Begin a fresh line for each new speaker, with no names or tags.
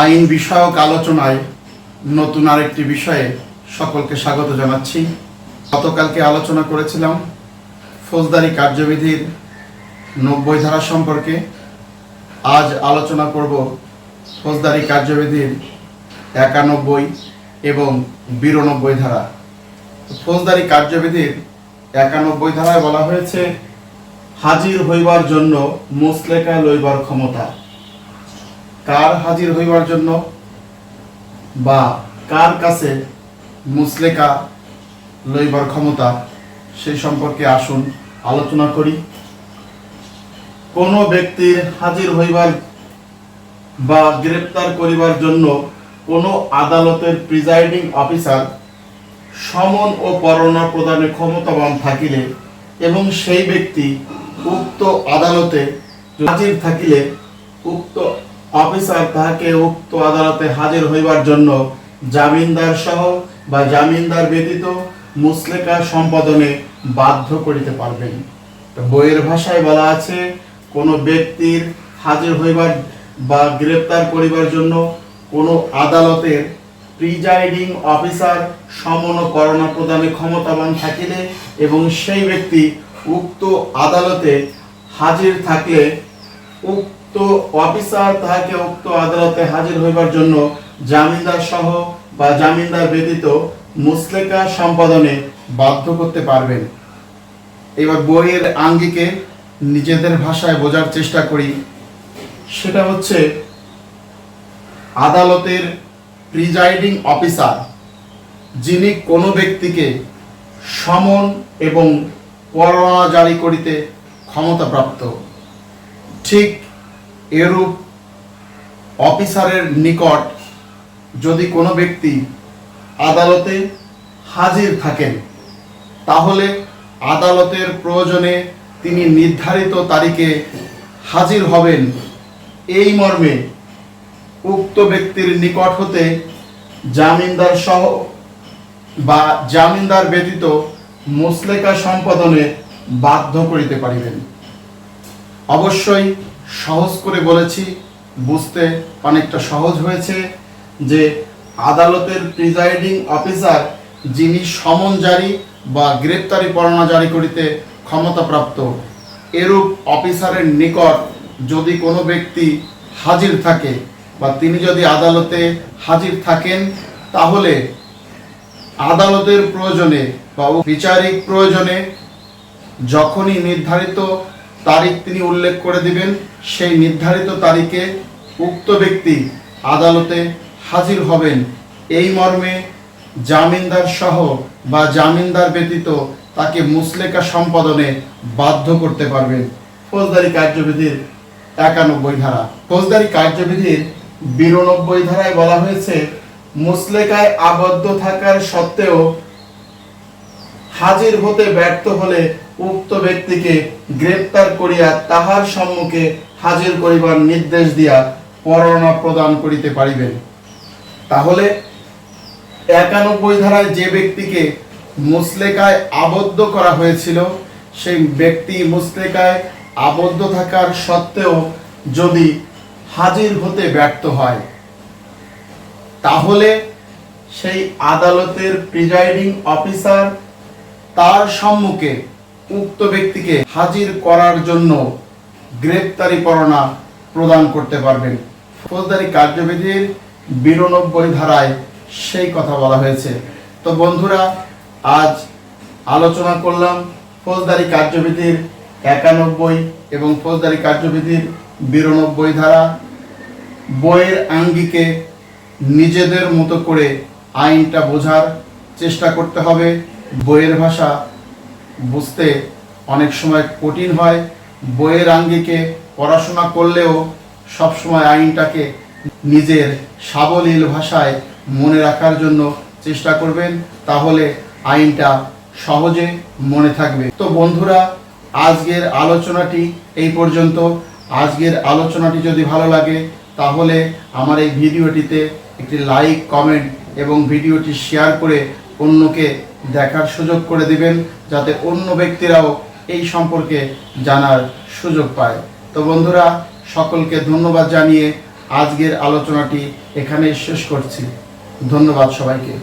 আইন বিষয়ক আলোচনায় নতুন আরেকটি বিষয়ে সকলকে স্বাগত জানাচ্ছি। গতকালকে আলোচনা করেছিলাম ফৌজদারি কার্যবিধির নব্বই ধারা সম্পর্কে। আজ আলোচনা করব ফৌজদারি কার্যবিধির একানব্বই এবং বিরানব্বই ধারা। ফৌজদারি কার্যবিধির একানব্বই ধারায় বলা হয়েছে, হাজির হইবার জন্য মুসলেকা লইবার ক্ষমতা। কার হাজির হইবার জন্য বা কার কাছে মুসলেকা লইবার ক্ষমতা সেই সম্পর্কে আসুন, আলোচনা করি। কোনো ব্যক্তির হাজির হইবার বা গ্রেপ্তার করিবার জন্য কোনো আদালতের প্রিজাইডিং অফিসার সমন ও পরোয়ানা প্রদানের ক্ষমতাবান থাকিলে এবং সেই ব্যক্তি উক্ত আদালতে হাজির থাকিলে উক্ত অফিসার তাহাকে উক্ত আদালতে হাজির হইবার জন্য জামিনদার সহ বা জামিনদার ব্যতীত মুসলেকা সম্পাদনে বাধ্য করিতে পারবেন। বইয়ের ভাষায় বলা আছে, কোনো ব্যক্তির হাজির হইবার বা গ্রেপ্তার করিবার জন্য কোনো আদালতের প্রিজাইডিং অফিসার সমন করোনা প্রদানে ক্ষমতাবান থাকিলে এবং সেই ব্যক্তি উক্ত আদালতে হাজির থাকলে উক্ত অফিসার তাহাকে উক্ত আদালতে হাজির হইবার জন্য জামিনদার সহ বা জামিনদার ব্যতীত মুসলেকা সম্পাদনে বাধ্য করতে পারবেন। এবার বইয়ের আঙ্গিকে নিজেদের ভাষায় বোঝার চেষ্টা করি। সেটা হচ্ছে, আদালতের প্রিজাইডিং অফিসার, যিনি কোনো ব্যক্তিকে সমন এবং পরোয়ানা জারি করিতে ক্ষমতাপ্রাপ্ত। ঠিক এরূপ অফিসারের নিকট যদি কোনো ব্যক্তি আদালতে হাজির থাকেন, তাহলে আদালতের প্রয়োজনে তিনি নির্ধারিত তারিখে হাজির হবেন। এই মর্মে উক্ত ব্যক্তির নিকট হতে জামিনদার সহ বা জামিনদার ব্যতীত মুসলেকা সম্পাদনে বাধ্য করিতে পারিবেন। অবশ্যই সহজ করে বলেছি, বুঝতে অনেকটা সহজ হয়েছে যে আদালতের প্রিজাইডিং অফিসার যিনি সমন জারি বা গ্রেপ্তারি পরোয়ানা জারি করিতে ক্ষমতাপ্রাপ্ত, এরূপ অফিসারের নিকট যদি কোনো ব্যক্তি হাজির থাকে বা তিনি যদি আদালতে হাজির থাকেন, তাহলে আদালতের প্রয়োজনে বা বিচারিক প্রয়োজনে যখনই নির্ধারিত তারিখ তিনি উল্লেখ করে দিবেন, সেই নির্ধারিত তারিখে উক্ত ব্যক্তি আদালতে হাজির হবেন। এই মর্মে জামিনদার সহ বা জামিনদার ব্যতীত তাকে মুসলেকা সম্পাদনে বাধ্য করতে পারবেন। ফৌজদারি কার্যবিধির একানব্বই ধারা। ফৌজদারি কার্যবিধির বিরানব্বই ধারায় বলা হয়েছে, মুসলেকায় আবদ্ধ থাকার সত্ত্বেও হাজির হতে ব্যর্থ হলে উক্ত ব্যক্তিকে গ্রেপ্তার করিয়া তাহার সম্মুখে হাজির করিবার নির্দেশ দিয়া পরোয়ানা প্রদান করিতে পারিবেন। তাহলে একানব্বই ধারায় যে ব্যক্তিকে মুসলেকায় আবদ্ধ করা হয়েছিল, সেই ব্যক্তি মুসলেকায় আবদ্ধ থাকার সত্ত্বেও যদি হাজির হতে ব্যর্থ হয়, তাহলে সেই আদালতের প্রিজাইডিং অফিসার তার সম্মুখে উক্ত ব্যক্তিকে হাজির করার জন্য গ্রেপ্তারি পরোয়ানা প্রদান করতে পারবেন। ফৌজদারি কার্যবিধির বিরানব্বই ধারায় সেই কথা বলা হয়েছে। তো বন্ধুরা, আজ আলোচনা করলাম ফৌজদারি কার্যবিধির একানব্বই এবং ফৌজদারি কার্যবিধির বিরানব্বই ধারা। বইয়ের আঙ্গিকে নিজেদের মতো করে আইনটা বোঝার চেষ্টা করতে হবে। বইয়ের ভাষা বুঝতে অনেক সময় কঠিন হয়। বইয়ের আঙ্গিকে পড়াশোনা করলেও সবসময় আইনটাকে নিজের সাবলীল ভাষায় মনে রাখার জন্য চেষ্টা করবেন, তাহলে আইনটা সহজে মনে থাকবে। তো বন্ধুরা, আজকের আলোচনাটি এই পর্যন্ত। আজকের আলোচনাটি যদি ভালো লাগে, তাহলে আমার এই ভিডিওটিতে একটি লাইক, কমেন্ট এবং ভিডিওটি শেয়ার করে অন্যকে দেখার সুযোগ করে দিবেন যাতে অন্য ব্যক্তিরাও এই সম্পর্কে জানার সুযোগ পায়। তো বন্ধুরা, সকলকে ধন্যবাদ জানিয়ে আজকের আলোচনাটি এখানে শেষ করছি। ধন্যবাদ সবাইকে।